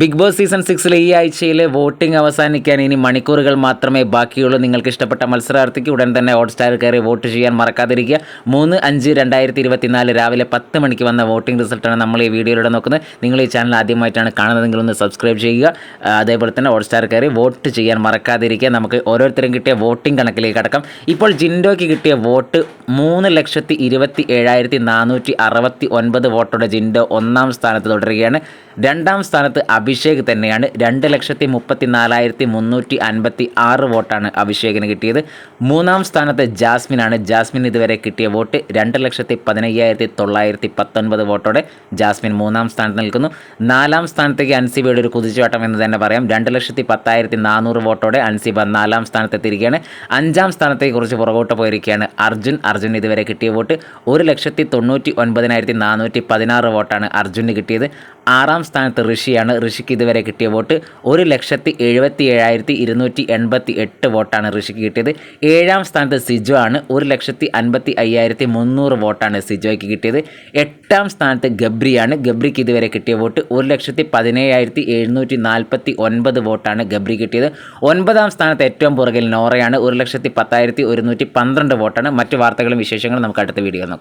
Big boss season സിക്സിലെ ഈ ആഴ്ചയിലെ voting അവസാനിക്കാൻ ഇനി മണിക്കൂറുകൾ മാത്രമേ ബാക്കിയുള്ളൂ. നിങ്ങൾക്ക് ഇഷ്ടപ്പെട്ട മത്സരാർത്ഥിക്ക് ഉടൻ തന്നെ ഹോട്ട്സ്റ്റാർ കയറി വോട്ട് ചെയ്യാൻ മറക്കാതിരിക്കുക. മൂന്ന് അഞ്ച് രണ്ടായിരത്തി ഇരുപത്തിനാല് രാവിലെ പത്ത് മണിക്ക് വന്ന വോട്ടിംഗ് റിസൾട്ടാണ് നമ്മൾ ഈ വീഡിയോയിലൂടെ നോക്കുന്നത്. നിങ്ങൾ ഈ ചാനൽ ആദ്യമായിട്ടാണ് കാണുന്നതെങ്കിൽ ഒന്ന് സബ്സ്ക്രൈബ് ചെയ്യുക. അതേപോലെ തന്നെ ഹോട്ട്സ്റ്റാർ കയറി വോട്ട് ചെയ്യാൻ മറക്കാതിരിക്കുക. നമുക്ക് ഓരോരുത്തരും കിട്ടിയ വോട്ടിംഗ് കണക്കിലേക്ക് കടക്കാം. ഇപ്പോൾ ജിൻഡോയ്ക്ക് കിട്ടിയ വോട്ട് മൂന്ന് ലക്ഷത്തി ഇരുപത്തി ഏഴായിരത്തി നാനൂറ്റി അറുപത്തി ഒൻപത് വോട്ടോടെ ജിൻഡോ ഒന്നാം സ്ഥാനത്ത് തുടരുകയാണ്. രണ്ടാം സ്ഥാനത്ത് അഭിഷേക് തന്നെയാണ് രണ്ട് ലക്ഷത്തി മുപ്പത്തി നാലായിരത്തി മുന്നൂറ്റി അൻപത്തി ആറ് വോട്ടാണ് അഭിഷേകിന് കിട്ടിയത്. മൂന്നാം സ്ഥാനത്ത് ജാസ്മിനാണ്. ജാസ്മിൻ ഇതുവരെ കിട്ടിയ വോട്ട് രണ്ട് ലക്ഷത്തി പതിനയ്യായിരത്തി തൊള്ളായിരത്തി പത്തൊൻപത് വോട്ടോടെ ജാസ്മിൻ മൂന്നാം സ്ഥാനത്ത് നിൽക്കുന്നു. നാലാം സ്ഥാനത്തേക്ക് അൻസിബയുടെ ഒരു കുതിച്ചുവാട്ടം എന്ന് തന്നെ പറയാം. രണ്ട് ലക്ഷത്തി പത്തായിരത്തി നാനൂറ് വോട്ടോടെ അൻസിബ നാലാം സ്ഥാനത്തെത്തിയിരിക്കുകയാണ്. അഞ്ചാം സ്ഥാനത്തെക്കുറിച്ച് പുറകോട്ട് പോയിരിക്കുകയാണ് അർജുൻ. അർജുൻ ഇതുവരെ കിട്ടിയ വോട്ട് ഒരു ലക്ഷത്തി തൊണ്ണൂറ്റി ഒൻപതിനായിരത്തി നാനൂറ്റി പതിനാറ് വോട്ടാണ് അർജുന് കിട്ടിയത്. ആറാം സ്ഥാനത്ത് ഋഷിയാണ്. ഋഷിക്ക് ഇതുവരെ കിട്ടിയ വോട്ട് ഒരു ലക്ഷത്തി എഴുപത്തി ഏഴായിരത്തി ഇരുന്നൂറ്റി എൺപത്തി എട്ട് വോട്ടാണ് ഋഷിക്ക് കിട്ടിയത്. ഏഴാം സ്ഥാനത്ത് സിജു ആണ്. ഒരു ലക്ഷത്തി അൻപത്തി അയ്യായിരത്തി മുന്നൂറ് വോട്ടാണ് സിജോയ്ക്ക് കിട്ടിയത്. എട്ടാം സ്ഥാനത്ത് ഗബ്രിയാണ് ഗബ്രിക്ക് ഇതുവരെ കിട്ടിയ വോട്ട് ഒരു ലക്ഷത്തി പതിനേഴായിരത്തി എഴുന്നൂറ്റി നാൽപ്പത്തി ഒൻപത് വോട്ടാണ് ഗബ്രി കിട്ടിയത്. ഒൻപതാം സ്ഥാനത്ത് ഏറ്റവും പുറകിൽ നോറയാണ്. ഒരു ലക്ഷത്തി പത്തായിരത്തി ഒരുന്നൂറ്റി പന്ത്രണ്ട് വോട്ടാണ്. മറ്റു വാർത്തകളും വിശേഷങ്ങളും നമുക്ക് അടുത്ത വീഡിയോ നോക്കാം.